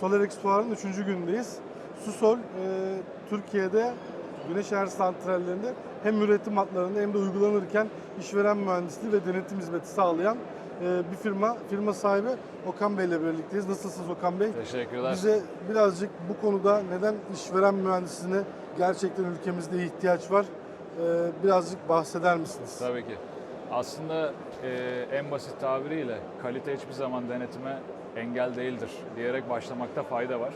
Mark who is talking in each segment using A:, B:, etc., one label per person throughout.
A: SolarX Fuarı'nın 3. günündeyiz. Susol, e, Türkiye'de güneş enerji santrallerinde hem üretim hatlarında hem de uygulanırken işveren mühendisliği ve denetim hizmeti sağlayan e, bir firma. Firma sahibi Okan Bey ile birlikteyiz. Nasılsınız Okan Bey?
B: Teşekkürler.
A: Bize birazcık bu konuda neden işveren mühendisliğine gerçekten ülkemizde ihtiyaç var? e, birazcık bahseder misiniz?
B: Tabii ki. Aslında e, en basit tabiriyle kalite hiçbir zaman denetime engel değildir diyerek başlamakta fayda var.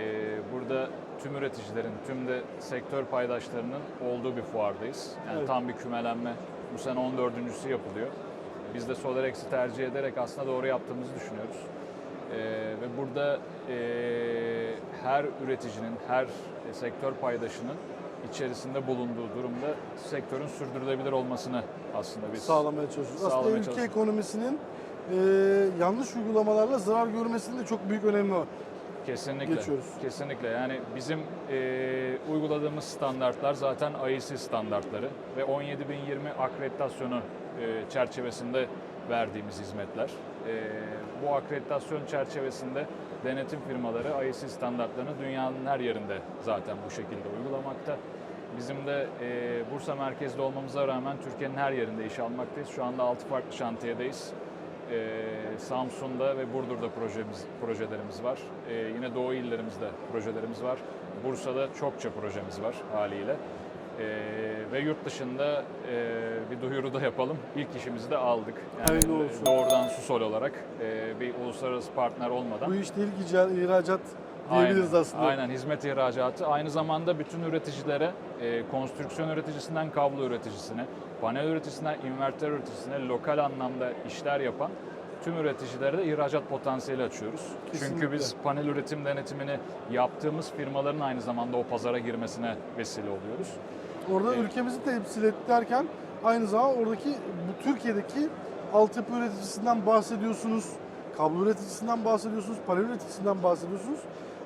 B: E, burada tüm üreticilerin, tüm de sektör paydaşlarının olduğu bir fuardayız. Yani
A: Evet.
B: tam bir kümelenme. Bu sene 14.sü yapılıyor. Biz de SolarX'i tercih ederek aslında doğru yaptığımızı düşünüyoruz. E, ve burada e, her üreticinin, her sektör paydaşının içerisinde bulunduğu durumda sektörün sürdürülebilir olmasını aslında biz
A: sağlamaya çalışıyoruz. Aslında
B: Sağlamaya
A: ülke
B: çalışıyoruz.
A: ekonomisinin e, yanlış uygulamalarla zarar görmesinin de çok büyük önemi var.
B: kesinlikle
A: geçiyoruz.
B: kesinlikle yani bizim e, uyguladığımız standartlar zaten IEC standartları ve 17020 akreditasyonu e, çerçevesinde verdiğimiz hizmetler. E, bu akreditasyon çerçevesinde denetim firmaları IEC standartlarını dünyanın her yerinde zaten bu şekilde uygulamakta. Bizim de e, Bursa merkezli olmamıza rağmen Türkiye'nin her yerinde iş almaktayız. Şu anda 6 farklı şantiyedeyiz. Ee, Samsun'da ve Burdur'da projemiz, projelerimiz var. Ee, yine Doğu illerimizde projelerimiz var. Bursa'da çokça projemiz var haliyle. Ee, ve yurt dışında e, bir duyuru da yapalım. İlk işimizi de aldık.
A: Hayırlı olsun.
B: Doğrudan SUSOL olarak e, bir uluslararası partner olmadan.
A: Bu işte ilk ica- ihracat diyebiliriz
B: Aynen,
A: aslında.
B: Aynen hizmet ihracatı. Aynı zamanda bütün üreticilere, e, konstrüksiyon üreticisinden kablo üreticisine, panel üreticisinden inverter üreticisine lokal anlamda işler yapan tüm üreticilere de ihracat potansiyeli açıyoruz.
A: Kesinlikle.
B: Çünkü biz panel üretim denetimini yaptığımız firmaların aynı zamanda o pazara girmesine vesile oluyoruz.
A: Orada
B: Evet.
A: ülkemizi temsil et derken aynı zamanda oradaki bu Türkiye'deki altyapı üreticisinden bahsediyorsunuz. Kablo üreticisinden bahsediyorsunuz, panel üreticisinden bahsediyorsunuz.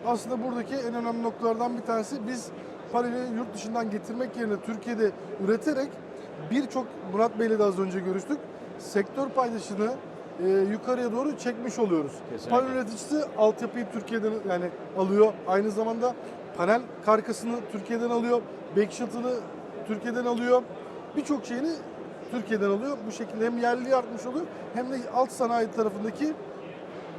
A: Aslında buradaki en önemli noktalardan bir tanesi biz paneli yurt dışından getirmek yerine Türkiye'de üreterek birçok Murat Bey'le de az önce görüştük. Sektör paydaşını e, yukarıya doğru çekmiş oluyoruz.
B: Kesinlikle.
A: Panel üreticisi altyapıyı Türkiye'den yani alıyor. Aynı zamanda panel karkasını Türkiye'den alıyor. Backshot'ını Türkiye'den alıyor. Birçok şeyini Türkiye'den alıyor. Bu şekilde hem yerli artmış oluyor hem de alt sanayi tarafındaki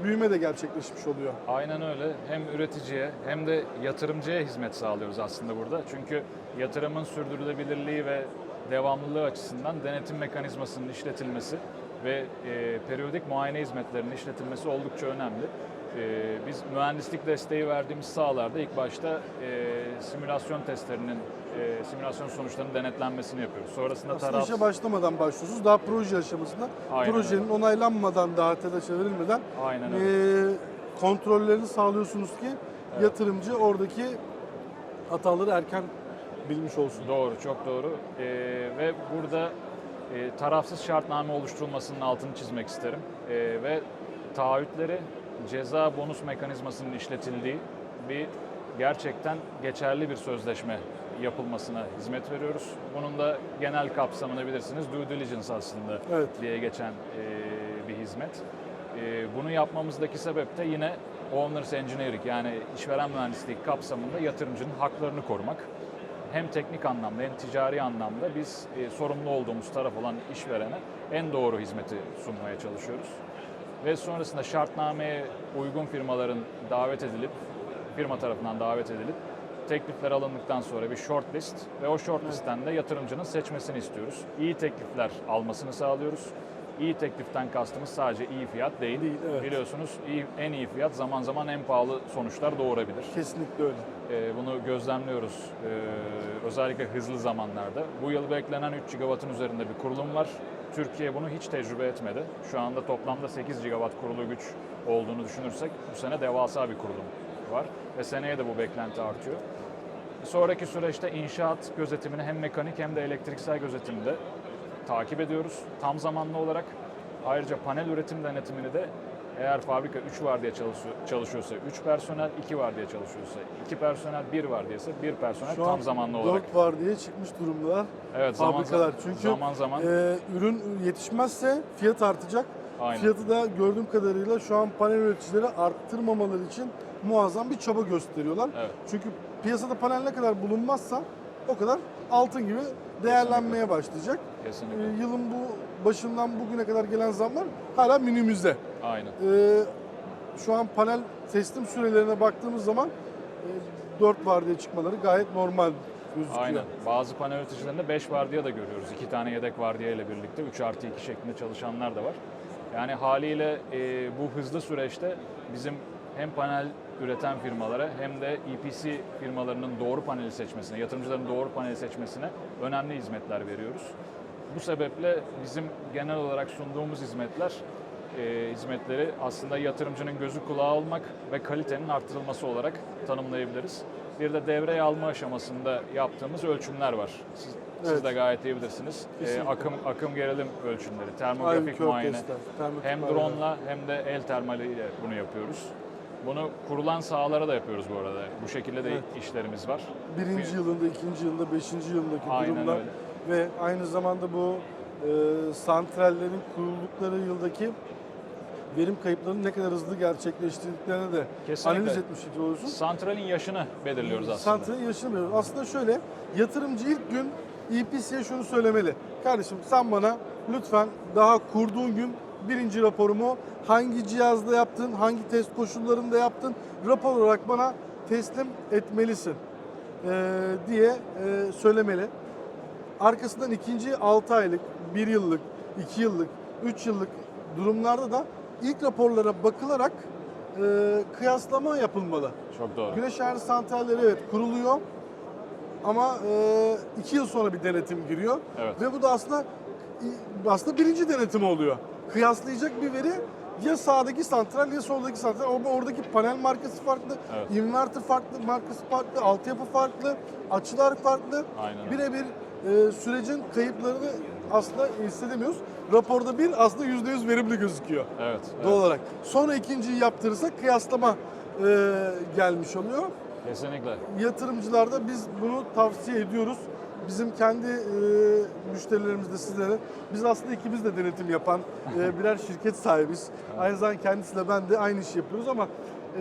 A: büyüme de gerçekleşmiş oluyor.
B: Aynen öyle. Hem üreticiye hem de yatırımcıya hizmet sağlıyoruz aslında burada. Çünkü yatırımın sürdürülebilirliği ve devamlılığı açısından denetim mekanizmasının işletilmesi ve e, periyodik muayene hizmetlerinin işletilmesi oldukça önemli. E, biz mühendislik desteği verdiğimiz sahalarda ilk başta e, simülasyon testlerinin, e, simülasyon sonuçlarının denetlenmesini yapıyoruz. Sonrasında
A: Aslında
B: taraf...
A: işe başlamadan başlıyorsunuz. Daha proje aşamasında
B: Aynen
A: projenin onaylanmadan daha TEDAŞ'a verilmeden
B: Aynen öyle.
A: e, kontrollerini sağlıyorsunuz ki yatırımcı oradaki hataları erken bilmiş olsun.
B: Doğru, çok doğru. Ee, ve burada e, tarafsız şartname oluşturulmasının altını çizmek isterim. Ee, ve taahhütleri ceza bonus mekanizmasının işletildiği bir gerçekten geçerli bir sözleşme yapılmasına hizmet veriyoruz. Bunun da genel kapsamını bilirsiniz. Due diligence aslında
A: Evet.
B: diye geçen e, bir hizmet. E, bunu yapmamızdaki sebep de yine Owners Engineering yani işveren mühendisliği kapsamında yatırımcının haklarını korumak. Hem teknik anlamda hem ticari anlamda biz e, sorumlu olduğumuz taraf olan işverene en doğru hizmeti sunmaya çalışıyoruz. Ve sonrasında şartnameye uygun firmaların davet edilip, firma tarafından davet edilip teklifler alındıktan sonra bir shortlist ve o shortlistten de yatırımcının seçmesini istiyoruz. İyi teklifler almasını sağlıyoruz. İyi tekliften kastımız sadece iyi fiyat değil.
A: Değil, evet.
B: Biliyorsunuz iyi, en iyi fiyat zaman zaman en pahalı sonuçlar doğurabilir.
A: Kesinlikle öyle.
B: Ee, bunu gözlemliyoruz ee, özellikle hızlı zamanlarda. Bu yıl beklenen 3 GW'ın üzerinde bir kurulum var. Türkiye bunu hiç tecrübe etmedi. Şu anda toplamda 8 GW kurulu güç olduğunu düşünürsek bu sene devasa bir kurulum var ve seneye de bu beklenti artıyor. Sonraki süreçte inşaat gözetimini hem mekanik hem de elektriksel gözetimde takip ediyoruz tam zamanlı olarak. Ayrıca panel üretim denetimini de eğer fabrika 3 var diye çalışıyor, çalışıyorsa 3 personel, 2 var diye çalışıyorsa 2 personel, 1 var diyese 1 personel
A: Şu
B: tam zamanlı olarak.
A: 4 var diye çıkmış durumdalar.
B: Evet
A: fabrikalar.
B: zaman,
A: Çünkü
B: zaman zaman
A: e, ürün yetişmezse fiyat artacak.
B: Aynen.
A: Fiyatı da gördüğüm kadarıyla şu an panel üreticileri arttırmamaları için muazzam bir çaba gösteriyorlar.
B: Evet.
A: Çünkü piyasada panel ne kadar bulunmazsa o kadar altın gibi değerlenmeye başlayacak.
B: Kesinlikle.
A: Ee, yılın bu başından bugüne kadar gelen zamlar hala minimüzde.
B: Aynen.
A: Ee, şu an panel teslim sürelerine baktığımız zaman e, 4 vardiya çıkmaları gayet normal gözüküyor.
B: Aynen. Bazı panel üreticilerinde 5 vardiya da görüyoruz. 2 tane yedek vardiya ile birlikte 3 artı 2 şeklinde çalışanlar da var. Yani haliyle e, bu hızlı süreçte bizim hem panel üreten firmalara hem de EPC firmalarının doğru paneli seçmesine, yatırımcıların doğru paneli seçmesine önemli hizmetler veriyoruz. Bu sebeple bizim genel olarak sunduğumuz hizmetler e, hizmetleri aslında yatırımcının gözü kulağı olmak ve kalitenin arttırılması olarak tanımlayabiliriz. Bir de devreye alma aşamasında yaptığımız ölçümler var. Siz, siz
A: Evet.
B: de gayet iyi bilirsiniz. E, akım akım gerilim ölçümleri,
A: Aynı
B: termografik
A: kör
B: muayene. Hem drone'la hem de el termaliyle bunu yapıyoruz. Bunu kurulan sahalara da yapıyoruz bu arada. Bu şekilde de
A: Evet.
B: işlerimiz var.
A: birinci yılında, ikinci yılında, beşinci yılındaki
B: Aynen
A: durumlar
B: öyle.
A: ve aynı zamanda bu e, santrallerin kuruldukları yıldaki verim kayıplarının ne kadar hızlı gerçekleştirdiklerini de
B: Kesinlikle.
A: analiz etmiş oluyorsun.
B: Santralin yaşını belirliyoruz aslında.
A: Santralin yaşamıyoruz. Aslında şöyle, yatırımcı ilk gün EPC'ye şunu söylemeli. Kardeşim sen bana lütfen daha kurduğun gün birinci raporumu hangi cihazda yaptın, hangi test koşullarında yaptın, rapor olarak bana teslim etmelisin ee, diye e, söylemeli. Arkasından ikinci 6 aylık, 1 yıllık, 2 yıllık, 3 yıllık durumlarda da ilk raporlara bakılarak e, kıyaslama yapılmalı.
B: Çok doğru.
A: Güneş enerji santralleri evet kuruluyor ama e, iki yıl sonra bir denetim giriyor
B: Evet.
A: ve bu da aslında aslında birinci denetim oluyor. Kıyaslayacak bir veri ya sağdaki santral ya soldaki santral ama oradaki panel markası farklı,
B: Evet.
A: inverter farklı, markası farklı, altyapı farklı, açılar farklı. Birebir e, sürecin kayıplarını aslında hissedemiyoruz. Raporda bir aslında %100 verimli gözüküyor
B: Evet.
A: doğal
B: evet.
A: olarak. Sonra ikinciyi yaptırırsak kıyaslama e, gelmiş oluyor.
B: Kesinlikle.
A: Yatırımcılarda biz bunu tavsiye ediyoruz. Bizim kendi e, müşterilerimiz de sizlere, biz aslında ikimiz de denetim yapan e, birer şirket sahibiz. Aynı zamanda kendisiyle ben de aynı işi yapıyoruz ama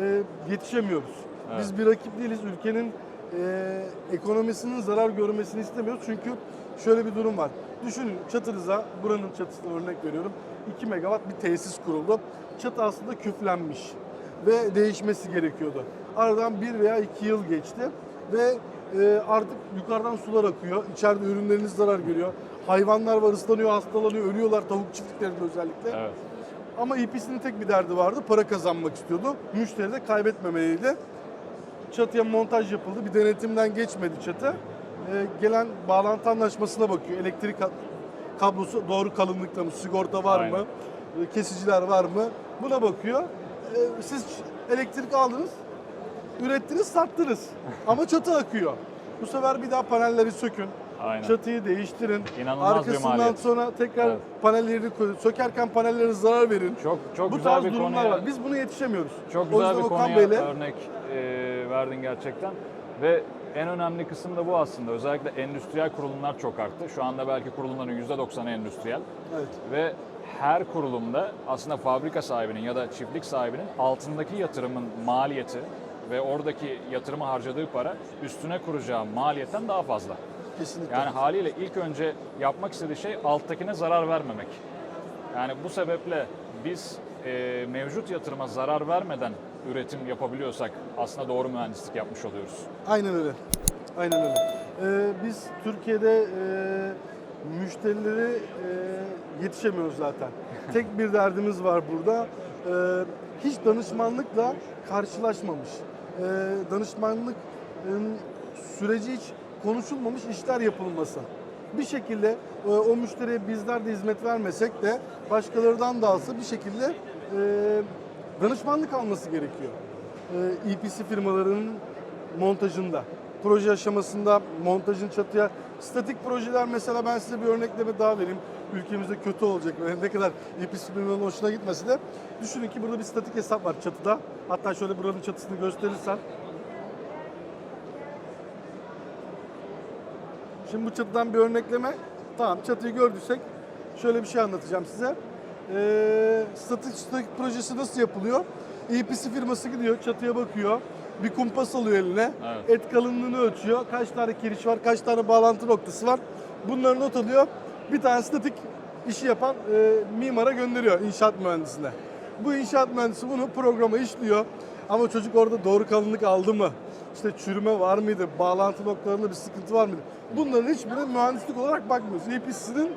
A: e, yetişemiyoruz. Biz bir rakip değiliz. Ülkenin e, ekonomisinin zarar görmesini istemiyoruz. Çünkü şöyle bir durum var. Düşünün çatınıza, buranın çatısına örnek veriyorum. 2 megawatt bir tesis kuruldu. Çatı aslında küflenmiş ve değişmesi gerekiyordu. Aradan bir veya iki yıl geçti ve e, artık yukarıdan sular akıyor. İçeride ürünleriniz zarar görüyor. Hayvanlar var ıslanıyor, hastalanıyor, ölüyorlar tavuk çiftliklerinde özellikle.
B: Evet.
A: Ama EPC'nin tek bir derdi vardı. Para kazanmak istiyordu. Müşteri de kaybetmemeliydi. Çatıya montaj yapıldı. Bir denetimden geçmedi çatı. Ee, gelen bağlantı anlaşmasına bakıyor. Elektrik ka- kablosu doğru kalınlıkta mı? Sigorta var
B: Aynen.
A: mı? Ee, Kesiciler var mı? Buna bakıyor. Ee, siz elektrik aldınız, ürettiniz, sattınız. Ama çatı akıyor. Bu sefer bir daha panelleri sökün.
B: Aynen.
A: Çatıyı değiştirin.
B: İnanılmaz
A: Arkasından sonra tekrar
B: Evet.
A: panelleri koyun. Sökerken panellere zarar verin.
B: Çok çok
A: Bu
B: güzel
A: tarz
B: bir
A: durumlar
B: konuya
A: var. Biz bunu yetişemiyoruz.
B: Çok güzel bir
A: Okan
B: konuya
A: Bey'le
B: örnek e, verdin gerçekten. Ve en önemli kısım da bu aslında. Özellikle endüstriyel kurulumlar çok arttı. Şu anda belki kurulumların %90'ı endüstriyel.
A: evet,
B: Ve her kurulumda aslında fabrika sahibinin ya da çiftlik sahibinin altındaki yatırımın maliyeti ve oradaki yatırımı harcadığı para üstüne kuracağı maliyetten daha fazla.
A: kesinlikle.
B: Yani haliyle ilk önce yapmak istediği şey alttakine zarar vermemek. Yani bu sebeple biz e, mevcut yatırıma zarar vermeden üretim yapabiliyorsak aslında doğru mühendislik yapmış oluyoruz.
A: Aynen öyle. Aynen öyle. Ee, biz Türkiye'de e, müşterileri e, yetişemiyoruz zaten. Tek bir derdimiz var burada. Ee, hiç danışmanlıkla karşılaşmamış. Ee, danışmanlık e, süreci hiç konuşulmamış işler yapılması. Bir şekilde e, o müşteriye bizler de hizmet vermesek de başkalarından da alsa bir şekilde e, danışmanlık alması gerekiyor. E, EPC firmalarının montajında, proje aşamasında montajın çatıya, statik projeler mesela ben size bir örnekleme daha vereyim. Ülkemizde kötü olacak böyle ne kadar EPC firmalarının hoşuna gitmesi de. Düşünün ki burada bir statik hesap var çatıda. Hatta şöyle buranın çatısını gösterirsen. Şimdi bu çatıdan bir örnekleme. Tamam çatıyı gördüysek şöyle bir şey anlatacağım size. E, statik, statik projesi nasıl yapılıyor? EPC firması gidiyor, çatıya bakıyor. Bir kumpas alıyor eline.
B: Evet.
A: Et kalınlığını ölçüyor. Kaç tane kiriş var, kaç tane bağlantı noktası var. Bunları not alıyor. Bir tane statik işi yapan e, mimara gönderiyor inşaat mühendisine. Bu inşaat mühendisi bunu programa işliyor. Ama çocuk orada doğru kalınlık aldı mı? İşte çürüme var mıydı? Bağlantı noktalarında bir sıkıntı var mıydı? Bunların hiçbirine mühendislik olarak bakmıyoruz. EPC'nin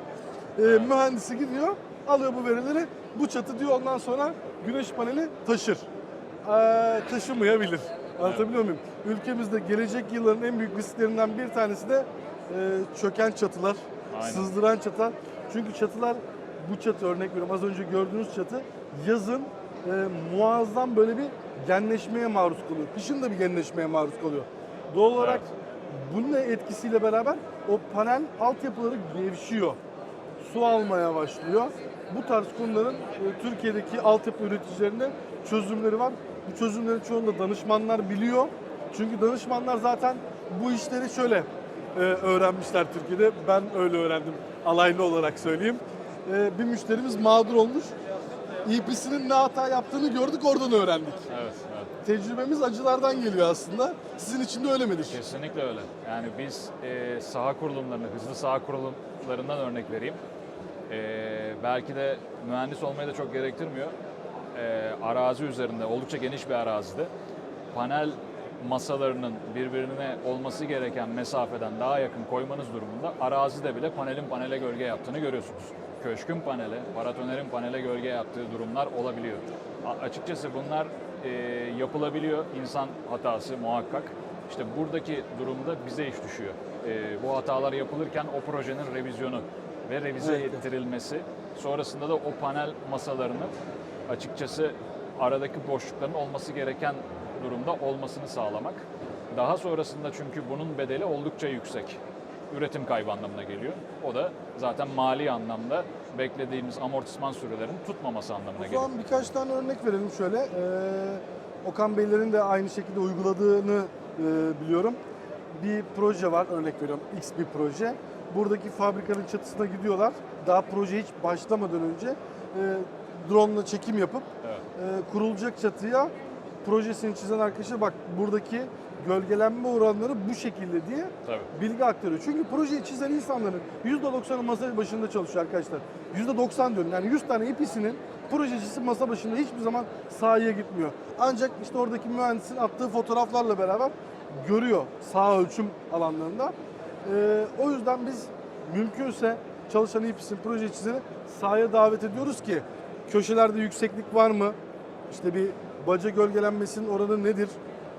A: e, mühendisi gidiyor, alıyor bu verileri. Bu çatı diyor ondan sonra güneş paneli taşır. Ee, taşımayabilir. Anlatabiliyor muyum? Ülkemizde gelecek yılların en büyük risklerinden bir tanesi de e, çöken çatılar,
B: Aynen.
A: sızdıran çatılar. Çünkü çatılar, bu çatı örnek veriyorum az önce gördüğünüz çatı yazın e, muazzam böyle bir genleşmeye maruz kalıyor. Kışın da bir genleşmeye maruz kalıyor. Doğal olarak bunun etkisiyle beraber o panel altyapıları gevşiyor su almaya başlıyor. Bu tarz konuların e, Türkiye'deki altyapı üreticilerinde çözümleri var. Bu çözümleri çoğunda danışmanlar biliyor. Çünkü danışmanlar zaten bu işleri şöyle e, öğrenmişler Türkiye'de. Ben öyle öğrendim alaylı olarak söyleyeyim. E, bir müşterimiz mağdur olmuş. EPC'nin ne hata yaptığını gördük oradan öğrendik.
B: Evet, evet.
A: Tecrübemiz acılardan geliyor aslında. Sizin için de öyle midir?
B: Kesinlikle öyle. Yani biz e, saha kurulumlarını, hızlı saha kurulumlarından örnek vereyim. E, belki de mühendis olmayı da çok gerektirmiyor. E, arazi üzerinde, oldukça geniş bir arazide panel masalarının birbirine olması gereken mesafeden daha yakın koymanız durumunda arazide bile panelin panele gölge yaptığını görüyorsunuz. Köşkün panele, paratonerin panele gölge yaptığı durumlar olabiliyor. A- açıkçası bunlar e, yapılabiliyor. İnsan hatası muhakkak. İşte buradaki durumda bize iş düşüyor. E, bu hatalar yapılırken o projenin revizyonu ve revize
A: Evet.
B: ettirilmesi, sonrasında da o panel masalarını açıkçası aradaki boşlukların olması gereken durumda olmasını sağlamak. Daha sonrasında çünkü bunun bedeli oldukça yüksek. Üretim kaybı anlamına geliyor. O da zaten mali anlamda beklediğimiz amortisman sürelerinin tutmaması anlamına
A: O
B: geliyor.
A: zaman birkaç tane örnek verelim şöyle. Ee, Okan Beylerin de aynı şekilde uyguladığını e, biliyorum. Bir proje var örnek veriyorum X bir proje. Buradaki fabrikanın çatısına gidiyorlar. Daha proje hiç başlamadan önce e, drone ile çekim yapıp
B: Evet.
A: e, kurulacak çatıya projesini çizen arkadaşa bak buradaki gölgelenme oranları bu şekilde diye
B: Tabii.
A: bilgi aktarıyor. Çünkü projeyi çizen insanların %90'ı masa başında çalışıyor arkadaşlar. %90 diyorum yani 100 tane EPC'nin projecisi masa başında hiçbir zaman sahaya gitmiyor. Ancak işte oradaki mühendisin attığı fotoğraflarla beraber görüyor sağ ölçüm alanlarında. Ee, o yüzden biz mümkünse çalışan EPC'nin proje çizeni sahaya davet ediyoruz ki köşelerde yükseklik var mı? İşte bir baca gölgelenmesinin oranı nedir?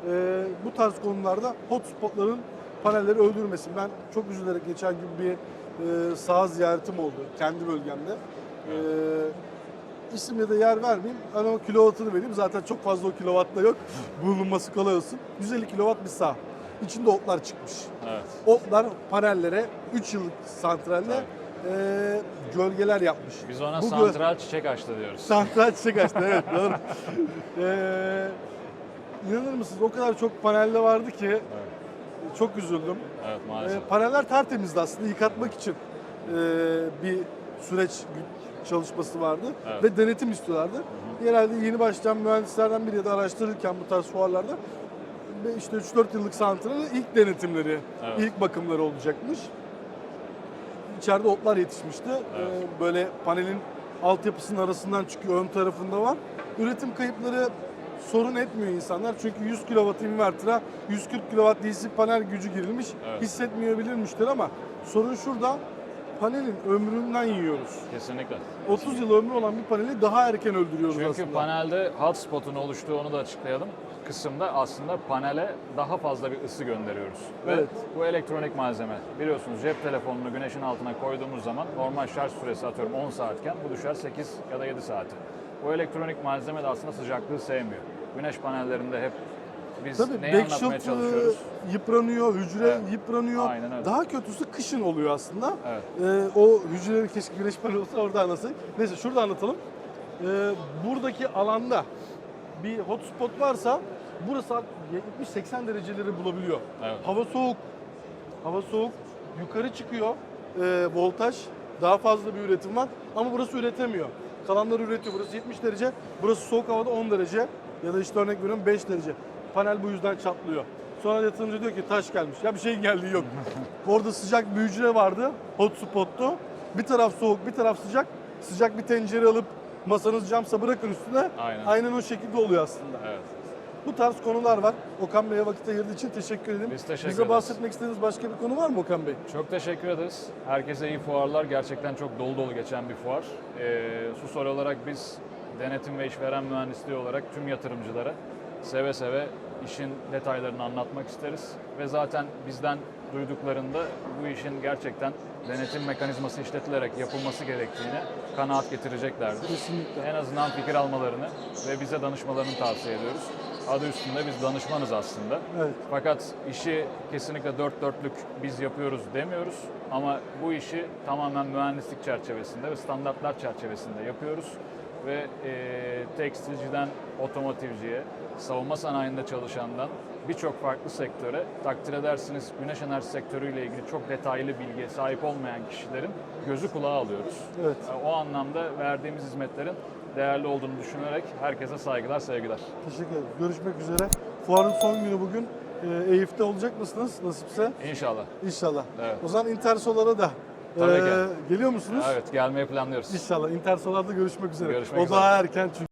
A: Ee, bu tarz konularda hotspotların panelleri öldürmesin. Ben çok üzülerek geçen gün bir e, saha ziyaretim oldu kendi bölgemde. Ee, isimle de yer vermeyeyim ama kilovatını vereyim. Zaten çok fazla o kilowatt da yok. Bulunması kolay olsun. 150 kilowatt bir saha. İçinde otlar çıkmış.
B: Evet.
A: Otlar panellere 3 yıllık santralle e, gölgeler yapmış.
B: Biz ona
A: Bu gö-
B: santral çiçek açtı diyoruz.
A: Santral çiçek açtı evet doğru. Ee, inanır mısınız o kadar çok panelde vardı ki çok üzüldüm.
B: Evet
A: Ee,
B: maalesef.
A: paneller tertemizdi aslında yıkatmak için ee, bir süreç çalışması vardı
B: Evet.
A: ve denetim istiyorlardı. Genelde yeni başlayan mühendislerden biri ya da araştırırken bu tarz fuarlarda işte 3-4 yıllık santralin ilk denetimleri,
B: Evet.
A: ilk bakımları olacakmış. İçeride otlar yetişmişti.
B: Evet.
A: Ee, böyle panelin altyapısının arasından çıkıyor, ön tarafında var. Üretim kayıpları sorun etmiyor insanlar. Çünkü 100 kW inverter'a 140 kW DC panel gücü girilmiş.
B: Evet.
A: Hissetmeyebilir müşteri ama sorun şurada. Panelin ömründen yiyoruz.
B: Kesinlikle.
A: 30 yıl ömrü olan bir paneli daha erken öldürüyoruz
B: Çünkü
A: aslında.
B: panelde hotspot'un oluştuğu onu da açıklayalım. Kısımda aslında panele daha fazla bir ısı gönderiyoruz. Ve
A: Evet.
B: bu elektronik malzeme. Biliyorsunuz cep telefonunu güneşin altına koyduğumuz zaman normal şarj süresi atıyorum 10 saatken bu düşer 8 ya da 7 saate. Bu elektronik malzeme de aslında sıcaklığı sevmiyor. Güneş panellerinde hep biz
A: Tabii
B: neyi anlatmaya
A: backshield
B: çalışıyoruz?
A: e, yıpranıyor, hücre
B: Evet.
A: yıpranıyor.
B: Aynen öyle.
A: Daha kötüsü kışın oluyor aslında.
B: Evet.
A: Ee, o hücreleri keşke güneş paneli olsa orada anlatsak. Neyse şurada anlatalım. Ee, buradaki alanda bir hotspot varsa burası 70-80 dereceleri bulabiliyor.
B: Evet.
A: Hava soğuk. Hava soğuk. Yukarı çıkıyor. Ee, voltaj. Daha fazla bir üretim var. Ama burası üretemiyor. Kalanları üretiyor. Burası 70 derece. Burası soğuk havada 10 derece. Ya da işte örnek veriyorum 5 derece. Panel bu yüzden çatlıyor. Sonra yatırımcı diyor ki taş gelmiş. Ya bir şey geldi yok. Orada sıcak bir hücre vardı. Hot spot'tu. Bir taraf soğuk, bir taraf sıcak. Sıcak bir tencere alıp masanız camsa bırakın üstüne.
B: Aynen.
A: Aynen o şekilde oluyor aslında.
B: Evet.
A: Bu tarz konular var. Okan Bey'e vakit ayırdığı için teşekkür ederim.
B: Biz teşekkür
A: Bize
B: ederiz.
A: bahsetmek istediğiniz başka bir konu var mı Okan Bey?
B: Çok teşekkür ederiz. Herkese iyi fuarlar. Gerçekten çok dolu dolu geçen bir fuar. Ee, Susol olarak biz denetim ve işveren mühendisliği olarak tüm yatırımcılara seve seve işin detaylarını anlatmak isteriz. Ve zaten bizden duyduklarında bu işin gerçekten denetim mekanizması işletilerek yapılması gerektiğine kanaat getireceklerdir.
A: Kesinlikle.
B: En azından fikir almalarını ve bize danışmalarını tavsiye ediyoruz. Adı üstünde biz danışmanız aslında.
A: Evet.
B: Fakat işi kesinlikle dört dörtlük biz yapıyoruz demiyoruz. Ama bu işi tamamen mühendislik çerçevesinde ve standartlar çerçevesinde yapıyoruz. Ve e, tekstilciden otomotivciye, savunma sanayinde çalışandan birçok farklı sektöre takdir edersiniz güneş enerji sektörüyle ilgili çok detaylı bilgiye sahip olmayan kişilerin gözü kulağı alıyoruz.
A: Evet.
B: O anlamda verdiğimiz hizmetlerin değerli olduğunu düşünerek herkese saygılar, sevgiler.
A: Teşekkür ederim. Görüşmek üzere. Fuarın son günü bugün. E, Eyüp'te olacak mısınız nasipse?
B: İnşallah.
A: İnşallah.
B: Evet.
A: O zaman Intersolar'a da
B: Tabii
A: e,
B: ki.
A: geliyor musunuz?
B: Evet, gelmeyi planlıyoruz.
A: İnşallah. Intersolar'da görüşmek üzere.
B: Görüşmek
A: o
B: üzere.
A: daha erken çünkü.